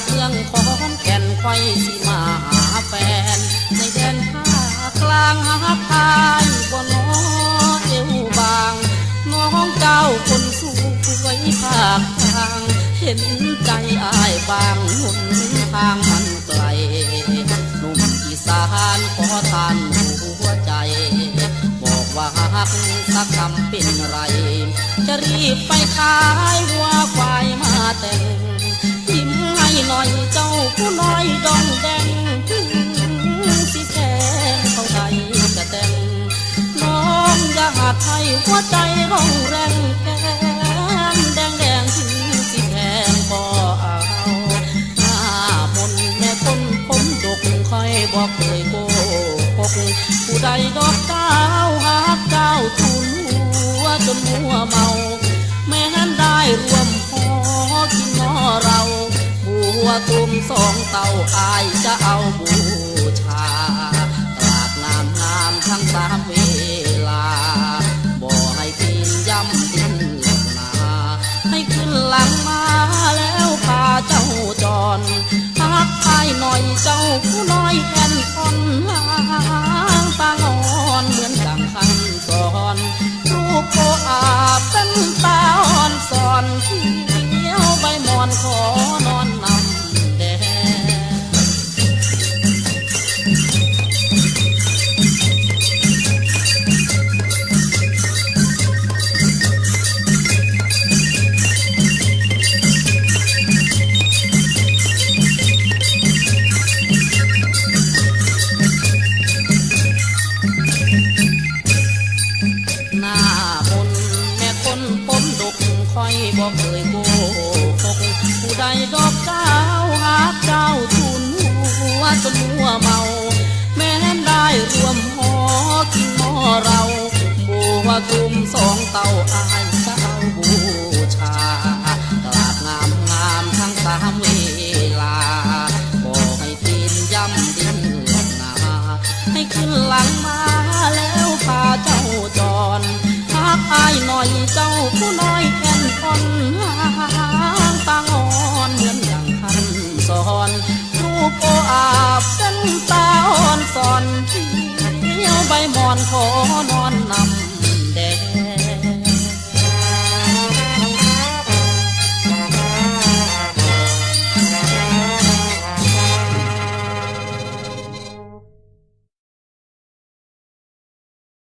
จากเมืองขอนแก่นไฟสิมาหาแฟน ในแดนภาคกลางหาพายบ่น้อเอวบาง น้องเจ้าคนสวยภาคทาง เห็นใจอายบางหนทางมันไกลหนุ่มอีสานขอทานหัวใจ บอกว่าฮักสักคำเป็นไร จะรีบไปขายวัวควายมาแต่ง อยเจ้าผู้น้อยดองแดงถึงสิแสงเขาใดจะแต่งน้องอยากหให้หัวใจร้องแรงแก้มแดงแดงถึงสิแพงบ่เอาหน้ามนแม่คนผมดกคอยบอกเคยโกหกผู้ใดดอกเจ้าหักเจ้าทุนหัวจนหัวเมา บัวตุมสองเต่าอายจะเอาบูช คอยบอกเคยโกหกผู้ใดดอกเจ้าหากเจ้าทุนหัวจนหัวเมา แม้นได้รวมหอกินหม้อเราบัวตุมสองเต่าอายเจ้าบูชากลาดงามงามทั้งสามเวลาบอกให้ตีนย่ำดินหลับนาให้ขึ้นหลังมาแล้วพาเจ้าจรพักอายหน่อยเจ้าผู้น้อยแอนคอนหางตางอนเหมือนอย่างคันสอนรูปโออาบเป็นตาอ่อนสอนเที่ยวใบหมอนขอ